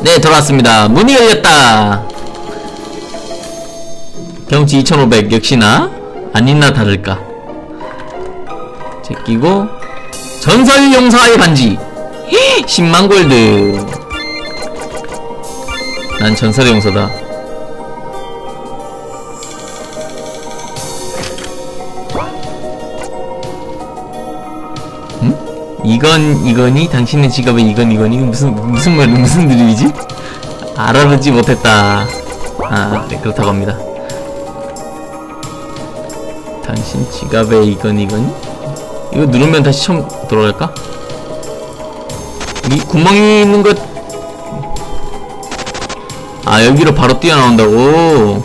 네, 돌아왔습니다. 문이 열렸다. 경치 2500 역시나 안 있나 다를까. 제끼고 전설 용사의 반지 10만 골드. 난 전설의 용사다. 이건 이건이 당신의 직업에 이건 이건이 무슨 무슨 말 무슨 드립이지? 알아보지 못했다. 아, 네 그렇다고 합니다. 당신 지갑에 이건 이건 이거 누르면 다시 처음 돌아갈까? 이 구멍이 있는 것. 아 여기로 바로 뛰어나온다고.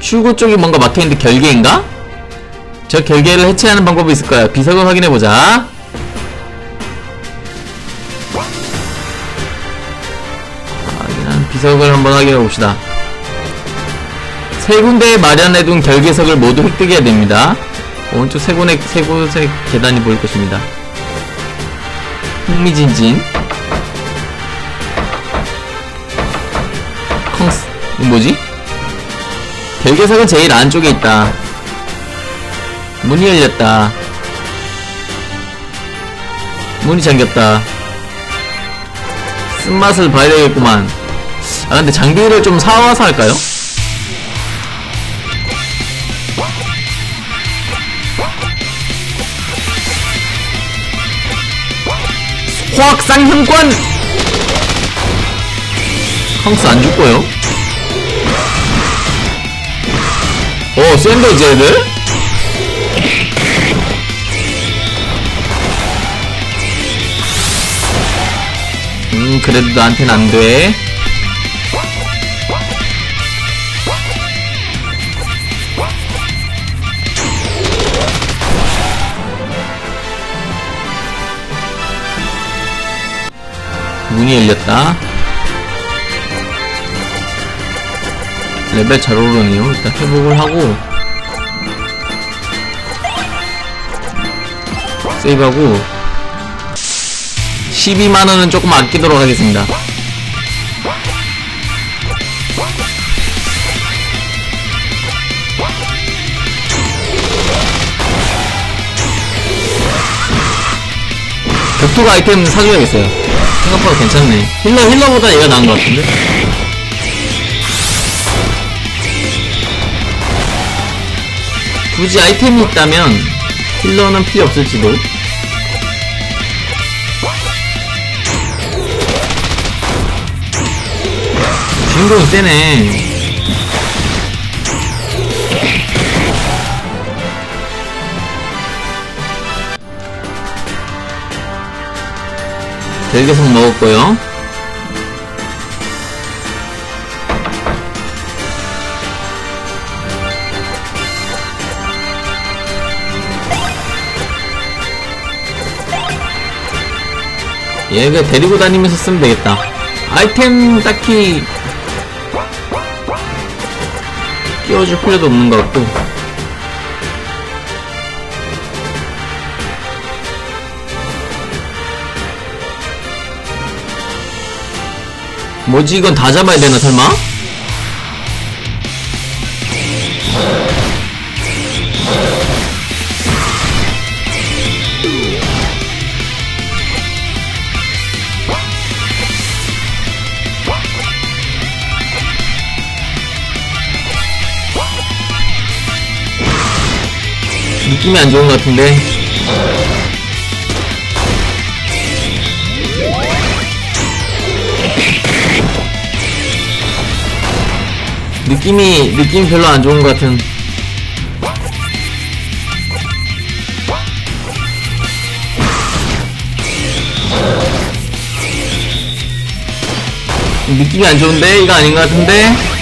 출구 쪽이 뭔가 막혀있는데 결계인가? 저 결계를 해체하는 방법이 있을 거야. 비석을 확인해보자. 확인한 비석을 한번 확인해봅시다. 세 군데에 마련해둔 결계석을 모두 획득해야 됩니다. 오른쪽 세 곳의, 세 곳의 계단이 보일 것입니다. 흥미진진. 이거 뭐지? 결계석은 제일 안쪽에 있다. 문이 열렸다. 문이 잠겼다. 쓴맛을 봐야 되겠구만. 아, 근데 장비를 좀 사와서 할까요? 화학상형권! 헝스 안 죽고요. 오, 센데, 이제 애들? 음, 그래도 나한텐 안 돼. 문이 열렸다. 레벨 잘 오르네요. 일단 회복을 하고 세이브하고 12만원은 조금 아끼도록 하겠습니다. 격투가 아이템 사줘야겠어요. 생각보다 괜찮네. 힐러, 힐러보다 얘가 나은 것 같은데? 굳이 아이템이 있다면 힐러는 필요 없을지도. 주인공이 세네. 대게석 먹었고요. 얘가 데리고 다니면서 쓰면 되겠다. 아이템 딱히 끼워줄 필요도 없는 것 같고. 뭐지 이건 다 잡아야 되나 설마? 느낌이 안 좋은 것 같은데. 느낌이 느낌 별로 안 좋은 것 같은. 느낌이 안 좋은데? 이거 아닌 것 같은데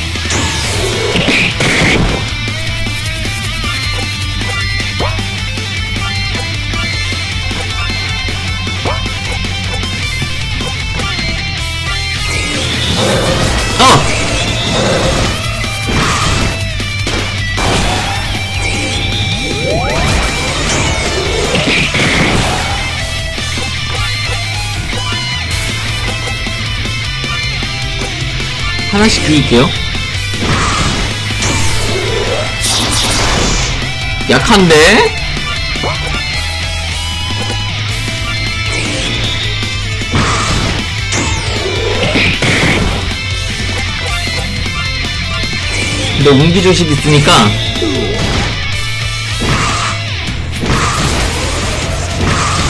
하나씩 죽일게요. 약한데? 근데 운기 조식 있으니까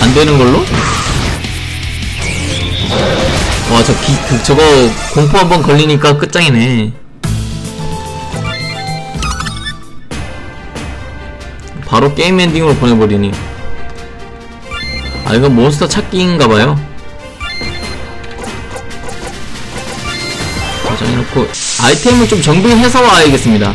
안 되는 걸로? 와, 저 기, 그, 저거 공포 한 번 걸리니까 끝장이네. 바로 게임 엔딩으로 보내버리니. 아, 이건 몬스터 찾기인가봐요. 저장해놓고, 아이템을 좀 정비해서 와야겠습니다.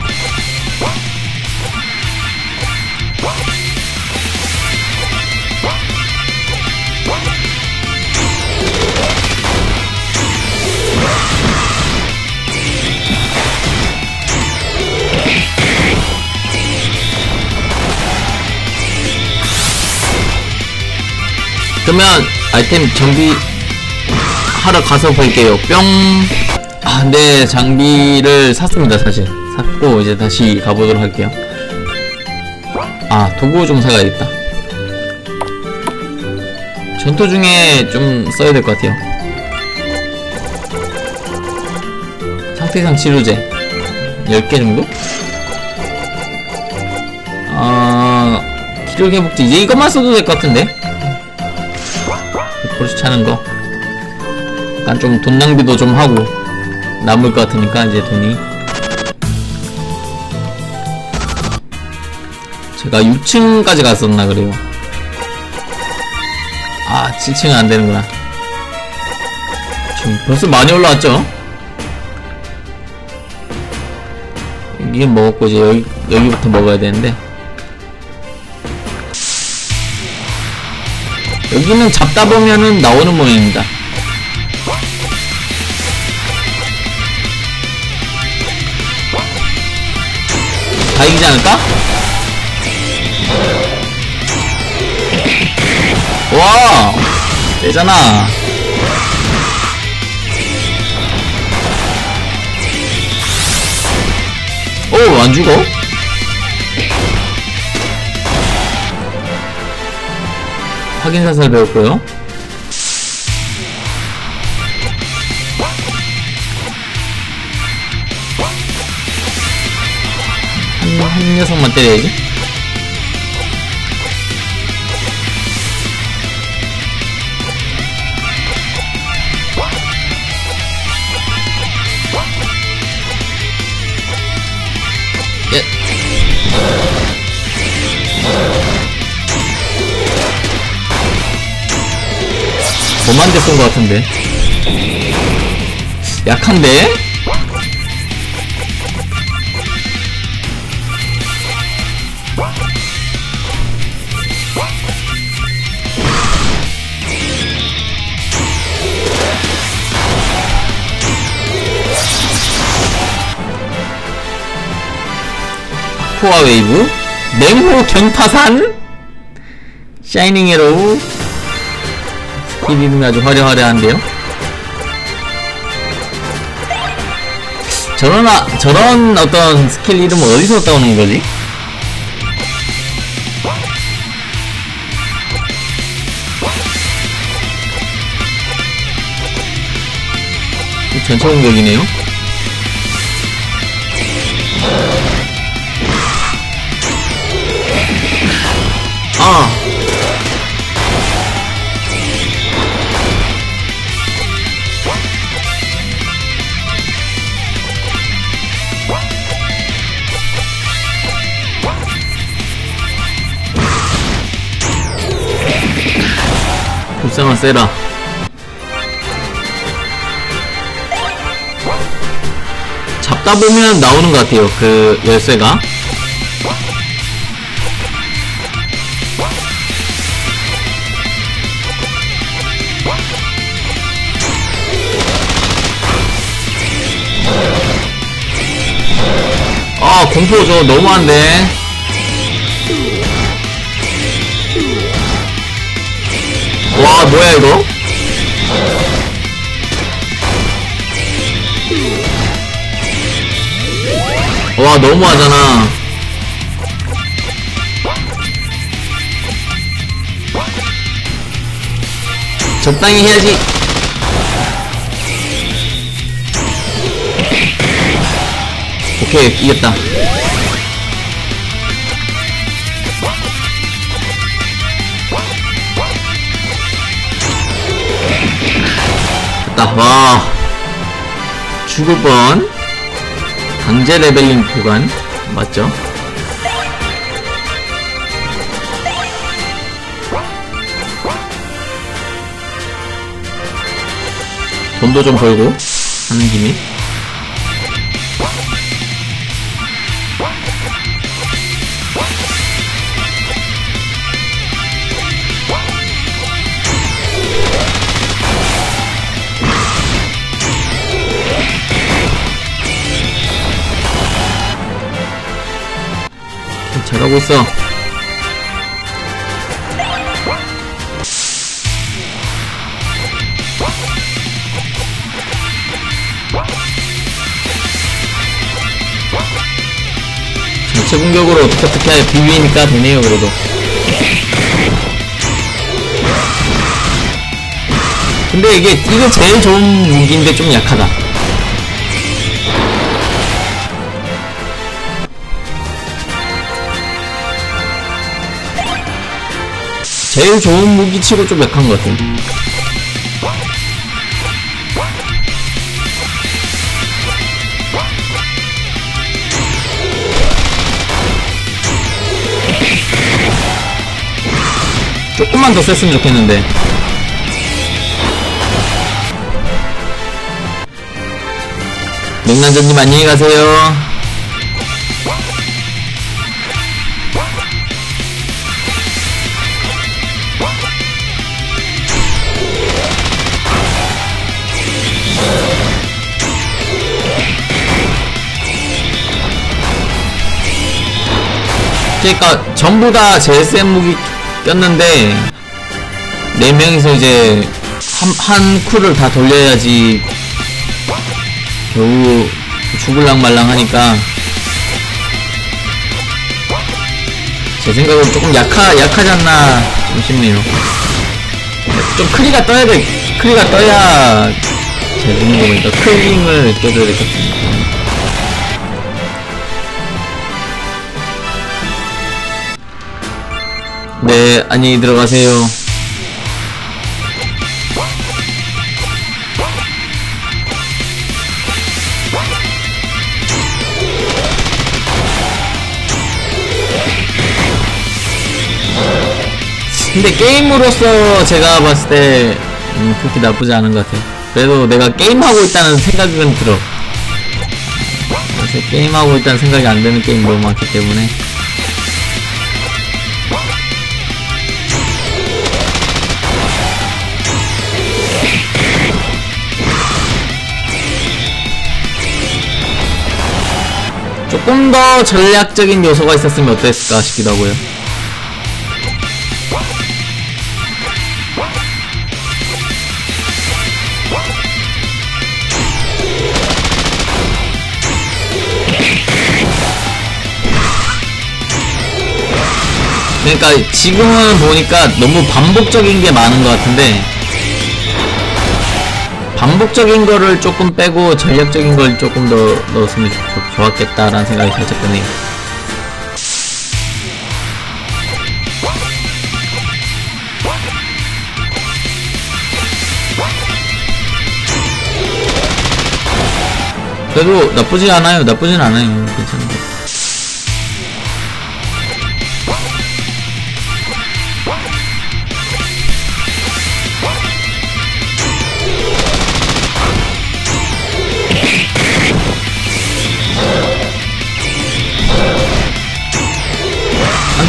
그러면 아이템 정비 하러 가서 볼게요. 뿅. 아, 네, 장비를 샀습니다, 사실. 샀고, 이제 다시 가보도록 할게요. 아, 도구 좀 사가야겠다. 전투 중에 좀 써야 될 것 같아요. 상태상 치료제. 10개 정도? 아, 기력 회복제. 이제 이것만 써도 될 것 같은데? 포르쉐 차는 거. 약간 좀 돈 낭비도 좀 하고 남을 것 같으니까 이제 돈이. 제가 6층까지 갔었나 그래요. 아 7층은 안 되는구나. 지금 벌써 많이 올라왔죠? 여기 먹었고 이제 여기, 여기부터 먹어야 되는데 여기는 잡다 보면은 나오는 모양입니다. 다 이기지 않을까? 와! 되잖아. 오, 안 죽어? 확인 사살 배웠고요. 한, 한 녀석만 때려야지. 저만 됐던 것 같은데. 약한데? 코아 웨이브, 냉호 경타산, 샤이닝 에로우, 이 이름이 아주 화려화려한데요? 저런, 아, 저런 어떤 스킬 이름은 어디서 따오는 거지? 전차 공격이네요? 아! 불쌍한 세라 잡다 보면 나오는 것 같아요 그 열쇠가. 아 공포 저 너무한데 와 뭐야 이거? 와 너무하잖아. 적당히 해야지. 오케이 이겼다 됐다 와 죽을 뻔 강제 레벨링 구간 맞죠? 돈도 좀 벌고 하는 김에 잘하고 있어. 전체 공격으로 어떻게 어떻게 비비니까 되네요 그래도. 근데 이게 이거 제일 좋은 무기인데 좀 약하다 제일 좋은 무기치고 좀 약한 것 같아 조금만 더 셌으면 좋겠는데. 맥난전님 안녕히 가세요 그러니까 전부 다 JSM 무기 꼈는데 네 명이서 이제 한, 한 쿨을 다 돌려야지 겨우 죽을랑 말랑 하니까 제 생각으로 조금 약하 약하지 않나 좀 싶네요. 좀 크리가 떠야 돼 크리가 떠야 제 생각에 보니까 크링을 껴줘야 될것 같은데. 네, 안녕히 들어가세요. 근데 게임으로서 제가 봤을 때 음, 그렇게 나쁘지 않은 것 같아요. 그래도 내가 게임하고 있다는 생각은 들어. 요새 게임하고 있다는 생각이 안 드는 게임 너무 많기 때문에. 조금 더 전략적인 요소가 있었으면 어땠을까 싶기도 하고요. 그러니까 지금은 보니까 너무 반복적인 게 많은 것 같은데 반복적인 거를 조금 빼고 전략적인 걸 조금 더 넣었으면 좋, 좋았겠다라는 생각이 살짝 드네요. 그래도 나쁘지 않아요. 나쁘진 않아요. 같아요.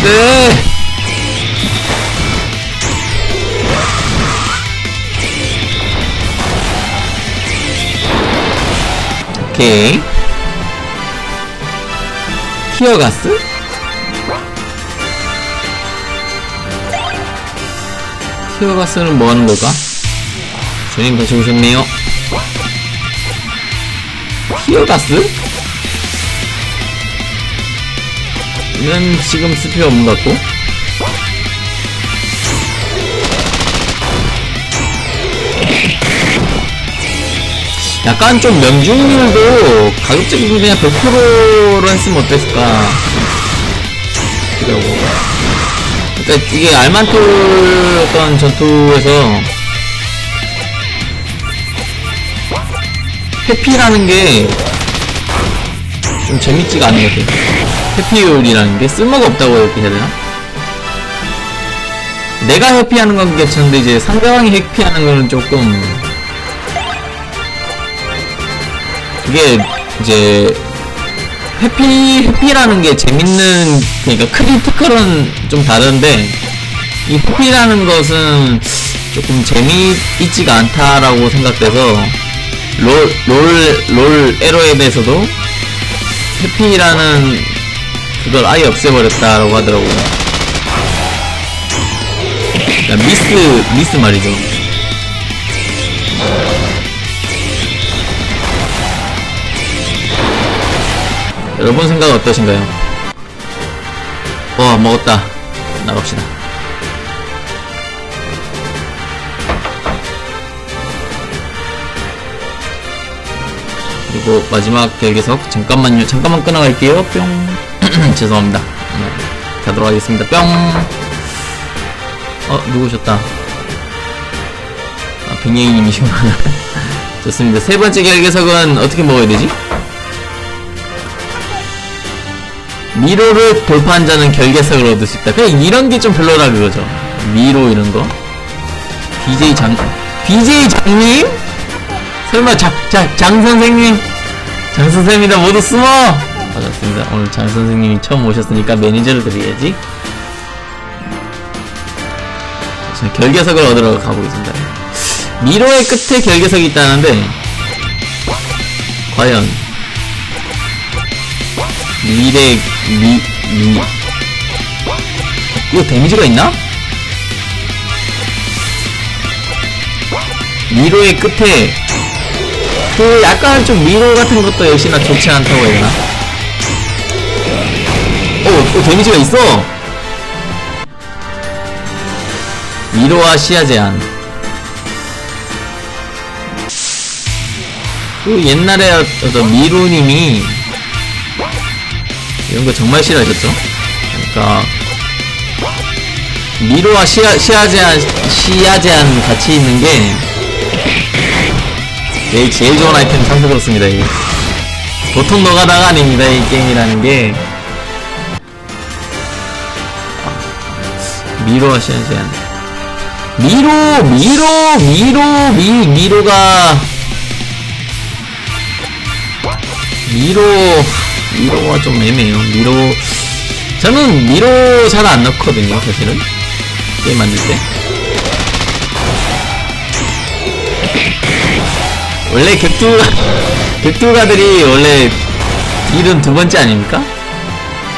안돼 오케이 히어가스 히어가스는 뭐 하는 걸까? 주님 다시 오셨네요 히어가스? 지금 쓸 필요 없는 것 같고. 약간 좀 명중률도 가급적이면 그냥 100%로 했으면 어땠을까 싶더라고. 그러니까 이게 알만톨 어떤 전투에서 회피라는 게 좀 재밌지가 않은 것 같아요. 회피율이라는 게 쓸모가 없다고 이렇게 해야 되나? 내가 회피하는 건 괜찮은데 이제 상대방이 회피하는 거는 조금 이게 이제 회피 회피라는 게 재밌는 그러니까 크리티컬은 좀 다른데 이 회피라는 것은 조금 재미있지가 않다라고 생각돼서 롤 롤 롤 에러에 대해서도 회피라는 그걸 아예 없애버렸다라고 하더라고요. 그러니까 미스 미스 말이죠. 여러분 생각 은 어떠신가요? 와 먹었다 나갑시다 그리고 마지막 결계석 잠깐만요 잠깐만 끊어갈게요 뿅 죄송합니다 네, 가도록 하겠습니다 뿅 어, 누구 오셨다 아, 빙예이님이시구나 좋습니다 세 번째 결계석은 어떻게 먹어야 되지? 미로를 돌파한 자는 결계석을 얻을 수 있다. 그냥 이런 게 좀 별로라 그거죠. 미로 이런 거. BJ 장, BJ 장님? 설마 장, 장, 장 선생님? 장 선생님이다 모두 숨어! 반갑습니다. 오늘 장 선생님이 처음 오셨으니까 매니저를 드려야지. 자, 결계석을 얻으러 가보겠습니다. 미로의 끝에 결계석이 있다는데, 과연 미래 미, 미 이거 데미지가 있나? 미로의 끝에 그 약간 좀 미로 같은 것도 역시나 좋지 않다고 해야 되나? 오, 오 데미지가 있어! 미로와 시야 제한 그 옛날에 어떤 미로님이 이런 거 정말 싫어하셨죠? 그러니까 미로와 시야, 시야 제한 시야 제한 같이 있는 게 제일, 제일 좋은 아이템 참고 그렇습니다 이게 보통 노가다가 아닙니다 이 게임이라는 게 미로와 시야 제한 미로 미로 미로 미 미로가 미로 미로가 좀 애매해요. 미로 저는 미로 잘 안 넣거든요. 사실은 게임 만들 때. 원래 격투 격투가들이 원래 딜은 두 번째 아닙니까?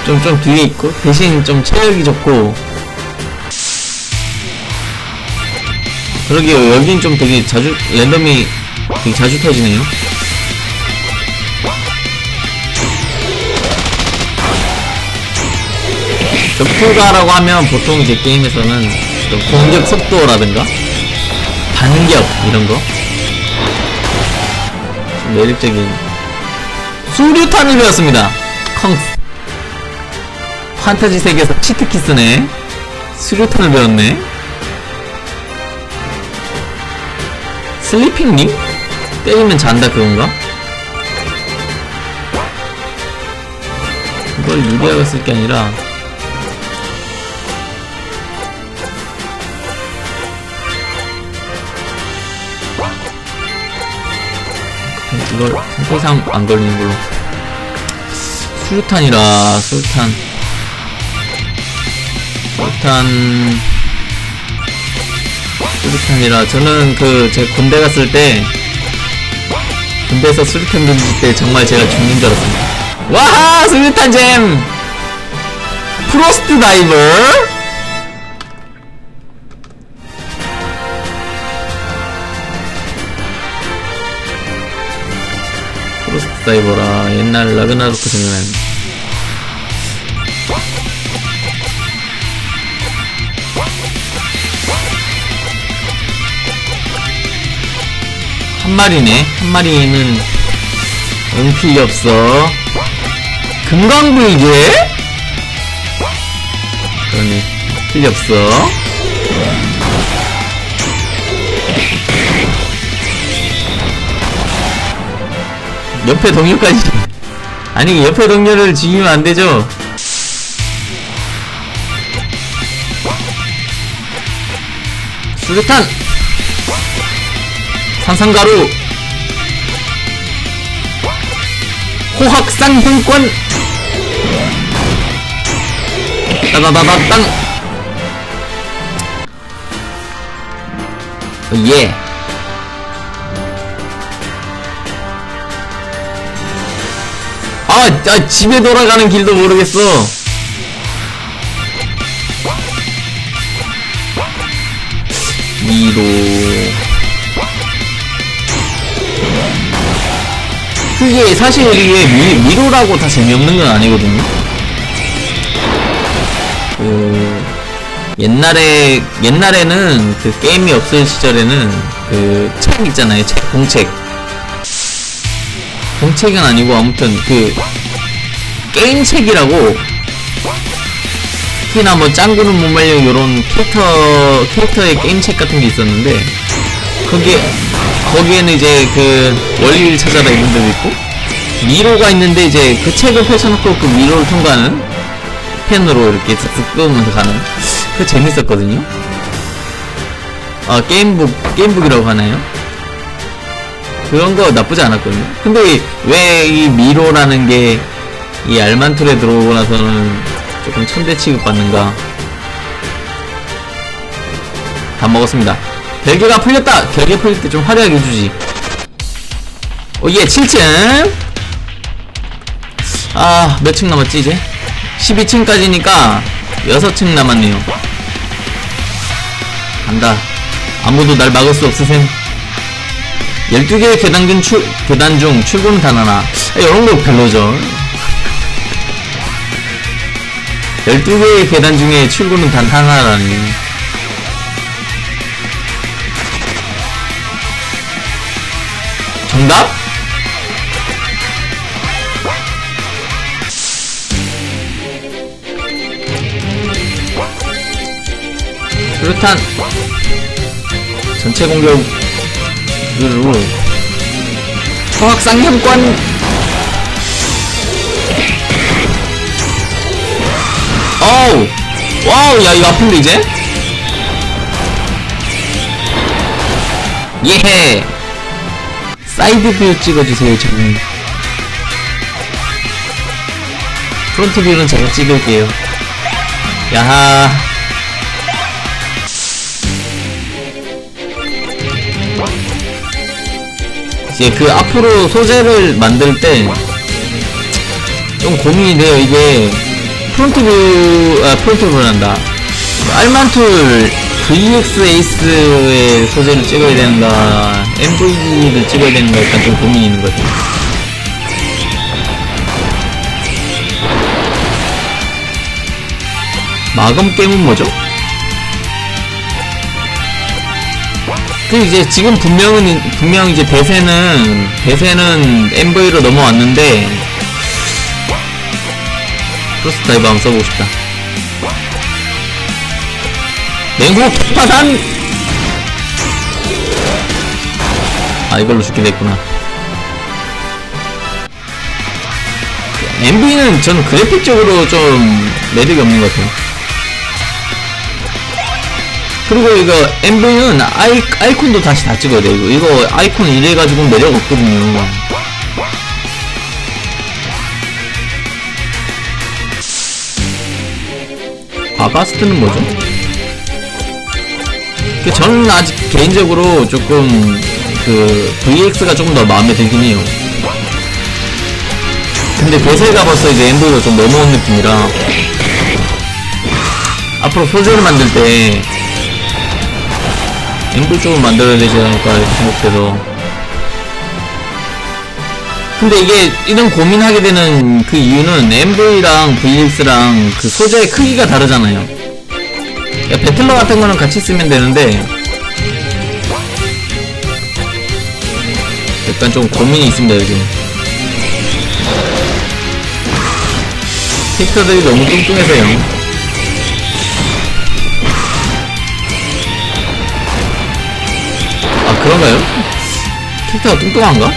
좀좀 뒤에 있고 대신 좀 체력이 좋고 그러게요. 여긴 좀 되게 자주 랜덤이 되게 자주 터지네요. 격투가라고 하면 보통 이제 게임에서는 좀 공격 속도라든가 반격 이런 거좀 매력적인 수류탄을 배웠습니다. 컹스 판타지 세계에서 치트키스네 수류탄을 배웠네 슬리핑님? 때리면 잔다 그건가? 이걸 유리하게 쓸게 아니라 이걸 상태상 안 걸리는 걸로 수류탄이라 수류탄 수류탄 수류탄 이라 저는 그 제 군대 갔을 때 군대에서 수류탄 던질 때 정말 제가 죽는 줄 알았습니다. 와하! 수류탄 잼! 프로스트 다이버! 프로스트 다이버라 옛날 라그나로크 생각나는 한 마리네. 한 마리는 응 필요 없어. 금강불개? 그러네. 필요 없어. 옆에 동료까지. 아니, 옆에 동료를 죽이면 안 되죠. 수류탄! 산상가루! 호학상 형권! 따다다다땅! 어, 예. 아, 아, 집에 돌아가는 길도 모르겠어. 미로. 그게 사실 이게 미, 미로라고 다 재미없는 건 아니거든요. 그 옛날에 옛날에는 그 게임이 없을 시절에는 그 책 있잖아요, 책 공책. 공책은 아니고 아무튼 그 게임 책이라고 특히나 뭐 짱구는 못 말려 요런 캐릭터 캐릭터의 게임 책 같은 게 있었는데 거기에 거기에는 이제 그 원리를 찾아라 이런 데도 있고 미로가 있는데 이제 그 책을 펼쳐놓고 그 미로를 통과하는 펜으로 이렇게 쓱쓱 끄면서 가는 그 재밌었거든요. 아 게임북 게임북이라고 하나요? 그런 거 나쁘지 않았거든요. 근데 왜 이 미로라는 게 이 알만툴에 들어오고 나서는 조금 천대 취급받는가? 다 먹었습니다. 결계가 풀렸다! 결계 풀릴 때 좀 화려하게 해주지. 오, 예, 7층! 아, 몇 층 남았지, 이제? 12층까지니까 6층 남았네요. 간다. 아무도 날 막을 수 없으셈. 12개의 계단 중, 출, 계단 중 출구는 단 하나. 아, 이런 거 별로죠. 12개의 계단 중에 출구는 단 하나라니. 정답? 수류탄. 전체 공격으로 초학상형권. 어우 와우 야 이거 아픈데 이제? 예헤 사이드 뷰 찍어주세요 저는. 프론트 뷰는 제가 찍을게요. 야하. 이제 그 앞으로 소재를 만들 때 좀 고민이 돼요 이게. 프론트 뷰, 아, 프론트 뷰란다. 알만툴 VX 에이스의 소재를 찍어야 되는가, MV를 찍어야 되는가, 약간 좀 고민이 있는 것 같아요. 마검 게임은 뭐죠? 그 이제 지금 분명은 분명 이제 대세는 대세는 MV로 넘어왔는데 크로스 다이브 한번 써보고 싶다. 냉국 파산! 아, 이걸로 죽게 됐구나. MV는 전 그래픽적으로 좀 매력이 없는 것 같아요. 그리고 이거 MV는 아이, 아이콘도 다시 다 찍어야 돼. 이거, 이거 아이콘 이래가지고 매력 없거든요. 아가스트는 뭐죠? 그 저는 아직 개인적으로 조금 그 VX가 조금 더 마음에 들긴 해요. 근데 베세가 벌써 이제 엔도가 좀 넘어온 느낌이라 앞으로 소재를 만들 때 엠블 쪽을 만들어야 되지 않을까 생각해서 근데 이게 이런 고민하게 되는 그 이유는 MV랑 VX랑 그 소재의 크기가 다르잖아요. 야, 배틀러 같은 거는 같이 쓰면 되는데 약간 좀 고민이 있습니다 요즘 캐릭터들이 너무 뚱뚱해서요 아 그런가요? 캐릭터가 뚱뚱한가?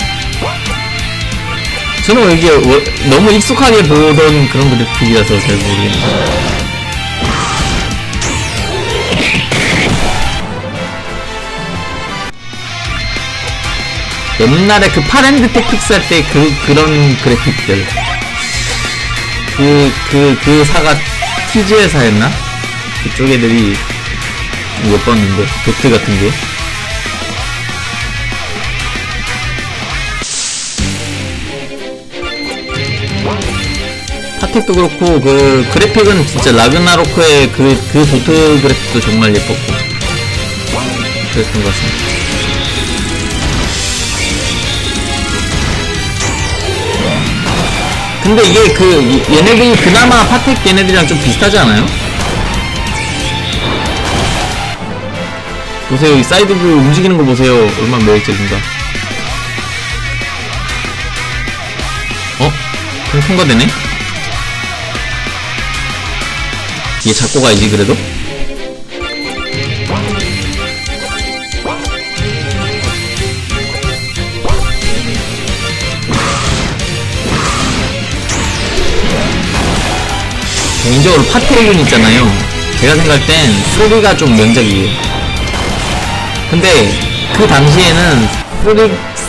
저는 이게 워- 너무 익숙하게 보던 그런 그래픽이라서 잘 모르겠네요 옛날에 그 파랜드 택틱스 할 때 그, 그런 그래픽들. 그, 그, 그 사가 TG에사였나? 그쪽 애들이 못 봤는데, 도트 같은 게. 파텍도 그렇고, 그, 그래픽은 진짜 라그나로크의 그, 그 도트 그래픽도 정말 예뻤고. 그랬던 것 같습니다. 근데 이게 그 얘네들이 그나마 파텍 얘네들이랑 좀 비슷하지 않아요? 보세요 이 사이드뷰 움직이는 거 보세요 얼마나 매력적인가 어? 그럼 통과되네? 얘 잡고 가야지 그래도 개인적으로 파테이군 있잖아요. 제가 생각할 땐 3가 좀 명작이에요. 근데 그 당시에는 3,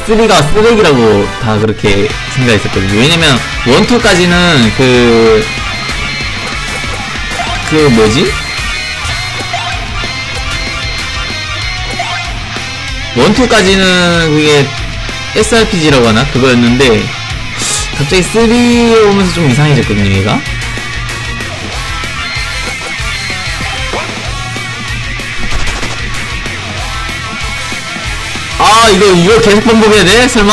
3가 쓰레기라고 다 그렇게 생각했었거든요. 왜냐면 1, 2까지는 그, 그 뭐지? 1, 2까지는 그게 SRPG라고 하나? 그거였는데 갑자기 3에 오면서 좀 이상해졌거든요, 얘가. 아 이거 이거 계속 반복해야 돼? 설마?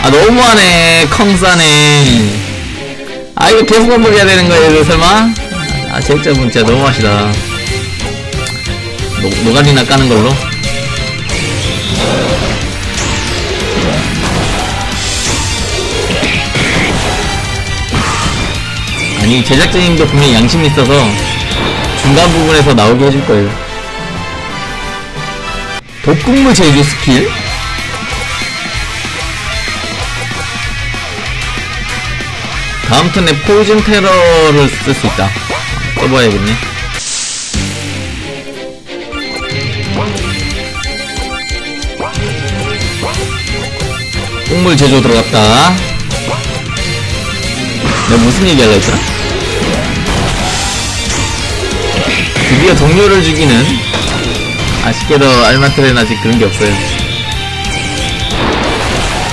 아 너무하네 컹싸네 아 이거 계속 반복해야 되는 거예요 이거 설마? 아 제작자분 진짜 너무하시다 노, 노가리나 까는 걸로 아니 제작자님도 분명히 양심이 있어서 중간 부분에서 나오게 해줄 거예요 독극물 제조 스킬? 다음 턴에 포이즌 테러를 쓸 수 있다. 써봐야겠네. 곡물 제조 들어갔다. 내가 무슨 얘기 하려 했더라? 드디어 동료를 죽이는 아쉽게도 알마트는 아직 그런 게 없어요.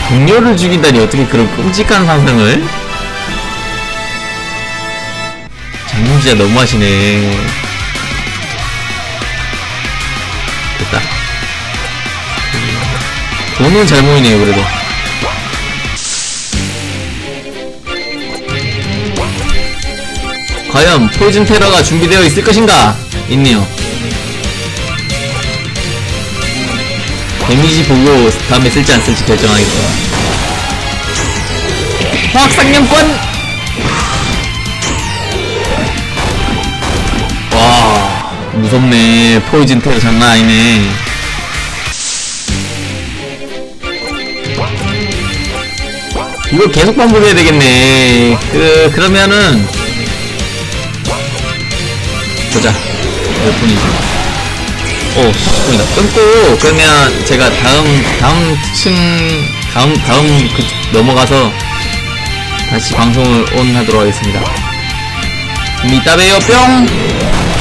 동료를 죽인다니 어떻게 그런 끔찍한 상상을? 장님 진짜 너무하시네. 됐다. 돈은 잘 모이네요, 그래도. 과연 포이즌 테러가 준비되어 있을 것인가? 있네요. 데미지 보고 다음에 쓸지 안 쓸지 결정하겠다. 화학상념권! 와, 무섭네. 포이즌 테러 장난 아니네. 이거 계속 반복해야 되겠네. 그, 그러면은, 보자. 몇 분이지? 오, 40분이다. 끊고, 그러면 제가 다음, 다음 층, 다음, 다음 그, 넘어가서 다시 방송을 온 하도록 하겠습니다. 봬요, 뿅!